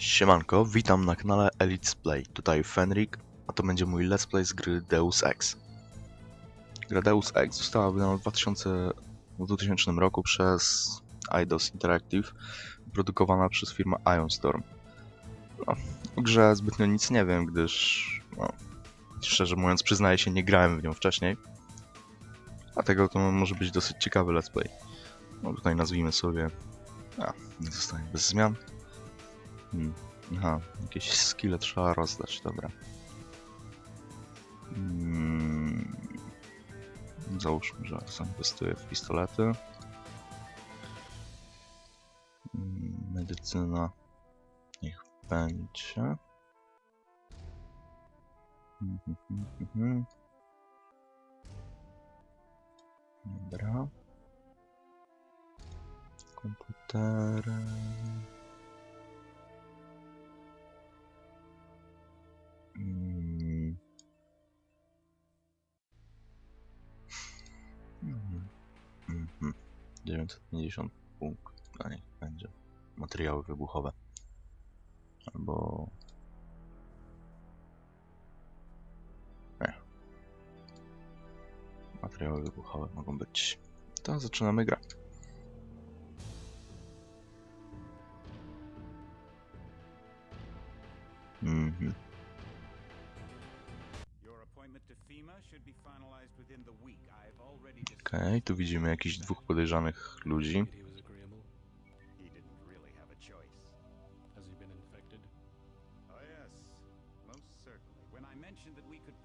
Siemanko, witam na kanale Elite Play. Tutaj Fenrik, a to będzie mój let's play z gry Deus Ex. Gra Deus Ex została wydana w 2000, w 2000 roku przez Eidos Interactive, produkowana przez firmę Ion Storm. No, o grze zbytnio nic nie wiem, gdyż, no, szczerze mówiąc, przyznaję się, nie grałem w nią wcześniej. Dlatego to może być dosyć ciekawy let's play. No tutaj nazwijmy sobie... A, nie zostanie bez zmian. Hmm. Aha, jakieś skille trzeba rozdać, dobra. Hmm. Załóżmy, że zainwestuję w pistolety. Hmm, Medycyna niech będzie. Mhm, mhm. Dobra. Komputery. 950 punkt. A niech będzie. Materiały wybuchowe. Albo... Nie. Materiały wybuchowe mogą być. To zaczynamy grę.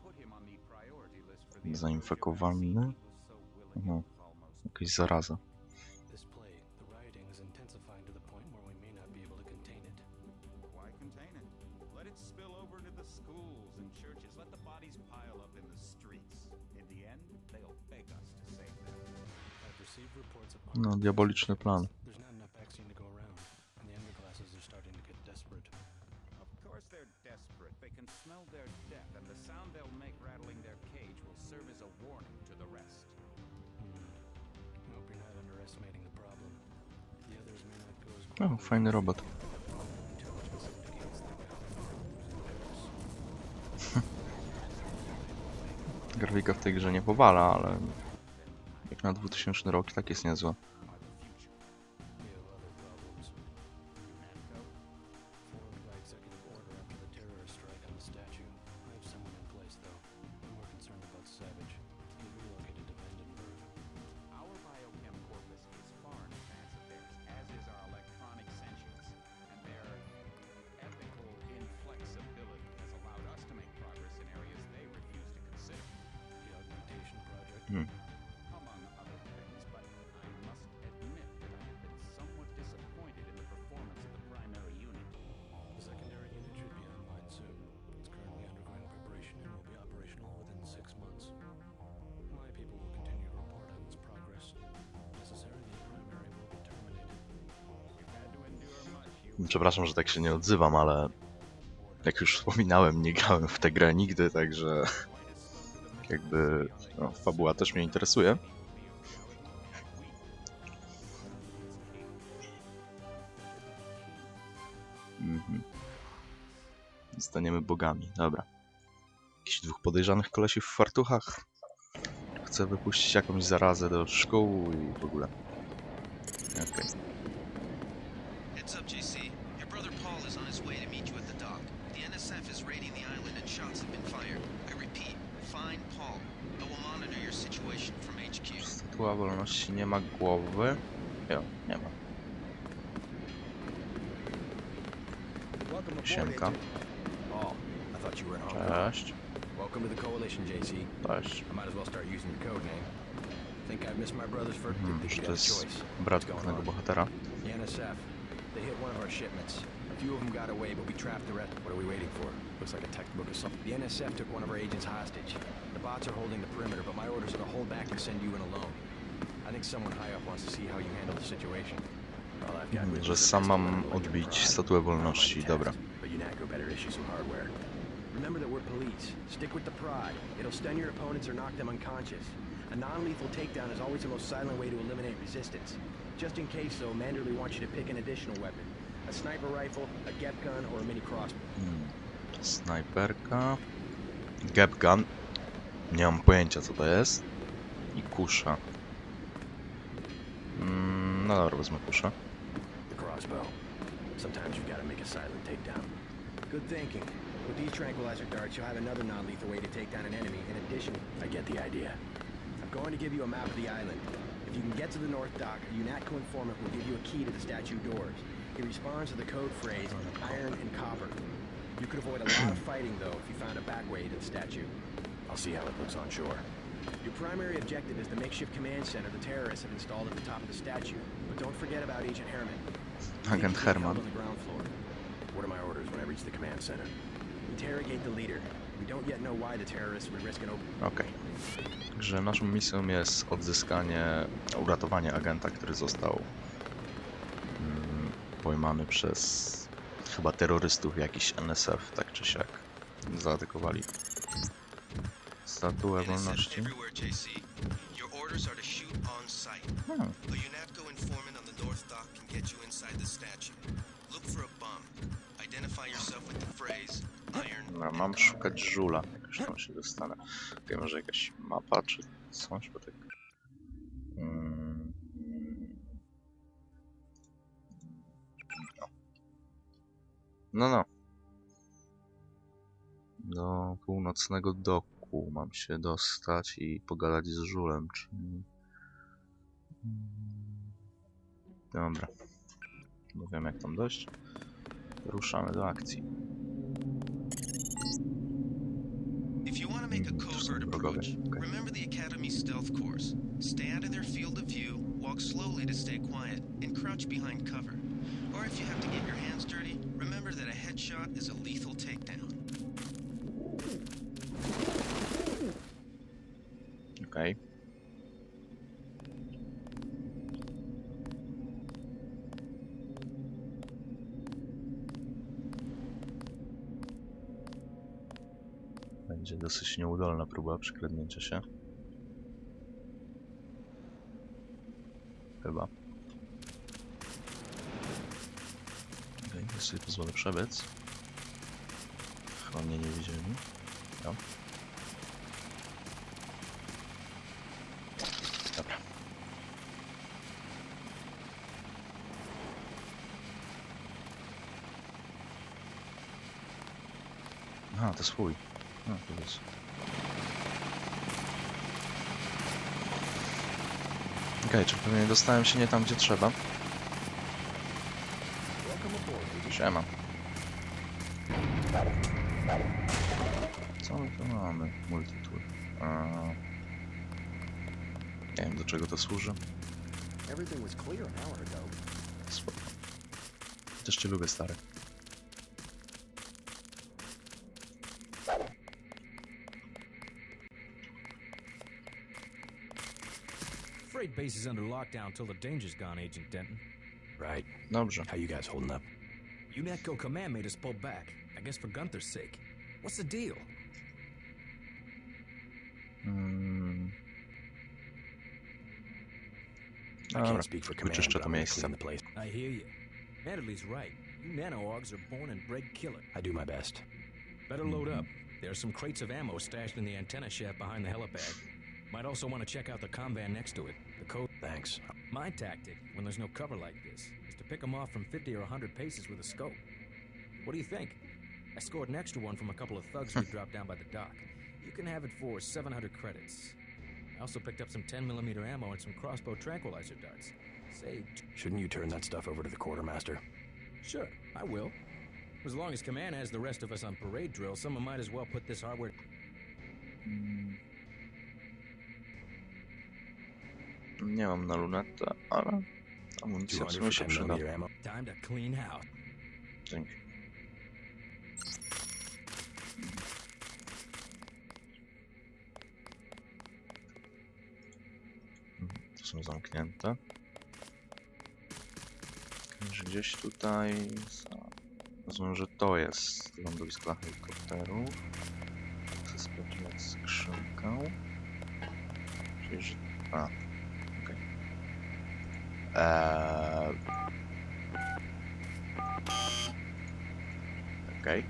Put him on the priority list for the Zainfekowany. emergency, he was not go as O, fajny robot. indicates they got Grafika w tej grze nie powala, ale na 2000 rok tak jest niezła. Przepraszam, że tak się nie odzywam, ale jak już wspominałem, nie grałem w tę grę nigdy, także jakby no, fabuła też mnie interesuje. Mhm. Zostaniemy bogami, dobra. Jakichś dwóch podejrzanych kolesi w fartuchach. Chcę wypuścić jakąś zarazę do szkół i w ogóle. Okej. Heads up, JC. Your brother Paul is on his way to meet you at the dock. The NSF is raiding the island and shots have been fired. I repeat, find Paul. I will monitor your situation from HQ. Statua wolności nie ma głowy. Jo, nie ma. Siemka. Cześć. Welcome to the Coalition, JC. Cześć. I might as well start using your code name. Think I've missed my brother's got a jest choice. brat głównego bohatera. The NSF. They hit one of our shipments. A few of them got away, but we trapped the rest. What are we waiting for? Looks like a textbook assault. The NSF took one of our agents hostage. The bots are holding the perimeter, but my orders are to hold back and send you in alone. I think someone high up wants to see how you handle the situation. All I've got really Że sam mam and a liquor odbić statuę wolności, dobra. tests, But UNACO better issue some hardware. Remember that we're police. Stick with the pride. It'll stun your opponents or knock them unconscious. A non-lethal takedown is always the most silent way to eliminate resistance. Just in case, though, Manderley wants you to pick an additional weapon. A sniper rifle, a gep gun, or a mini crossbow. Hmm. Snajperka. Gap gun. Nie mam pojęcia co to jest. I kusza. No dobra. The crossbow. Sometimes you've got to make a silent takedown. Good thinking. With these tranquilizer darts, you'll have another non-lethal way to take down an enemy in addition. I get the idea. I'm going to give you a map of the island. If you can get to the north dock, a UNATCO informant will give you a key to the statue doors. He responds to the code phrase, on iron and copper. You could avoid a lot of fighting, though, if you found a back way to the statue. I'll see how it looks on shore. Your primary objective is the makeshift command center the terrorists have installed at the top of the statue. But don't forget about Agent Herman. Agent Herman. On the ground floor. What are my orders when I reach the command center? Interrogate the leader. We don't yet know why the terrorists would risk an open. Okej. Także naszą misją jest odzyskanie, uratowanie agenta, który został mm, pojmany przez chyba terrorystów jakiś NSF, tak czy siak. Zaatakowali statuę wolności. Hmm. No, mam szukać żula, jak już tam się dostanę. Okej, może jakaś mapa czy coś, bo tak... Mm. No. No, no. Do północnego doku mam się dostać i pogadać z żulem, czyli... Dobra. Nie wiem jak tam dojść. Ruszamy do akcji. If you want to make a Mm, covert approach, remember the Academy stealth course. Stay out of their field of view, walk slowly to stay quiet, and crouch behind cover. Or if you have to get your hands dirty, remember that a headshot is a lethal takedown. Okej. Będzie dosyć nieudolna próba przykradnięcia się. Chyba. Okej, okay, sobie pozwolę przebiec. Chyba mnie nie widzieli. No. To swój. No, to jest. Okej, czyli pewnie dostałem się nie tam, gdzie trzeba. Siema. Co my tu mamy? Multitool. Nie wiem, do czego to służy. Spoko. Też cię lubię, stary. Freight base is under lockdown till the danger's gone, Agent Denton. Right. Dobrze. How you guys holding up? UNATCO command made us pull back. I guess for Gunther's sake. What's the deal? Mm. I can't speak for command, wyczyszczę but to I'm gonna miejsce. the place. I hear you. Manderley's right. You nano-augs are born and bred killer. I do my best. Better load up. There are some crates of ammo stashed in the antenna shaft behind the helipad. Might also want to check out the comvan next to it. The code. Thanks. My tactic, when there's no cover like this, is to pick them off from 50 or 100 paces with a scope. What do you think? I scored an extra one from a couple of thugs we hmm. dropped down by the dock. You can have it for 700 credits. I also picked up some 10mm ammo and some crossbow tranquilizer darts. Say, Shouldn't you turn that stuff over to the quartermaster? sure, I will. As long as Command has the rest of us on parade drill, someone might as well put this hardware. Nie mam na lunetę, ale amunicja w 200 sumie się for 10 przyda. millimeter ammo. Time to clean house. Dzięki. To są zamknięte. Że Gdzieś tutaj... Rozumiem, że to jest lądowisko helikopteru. Chcę sprawdzić skrzynkę. Czyli, że... A, Uh, okay.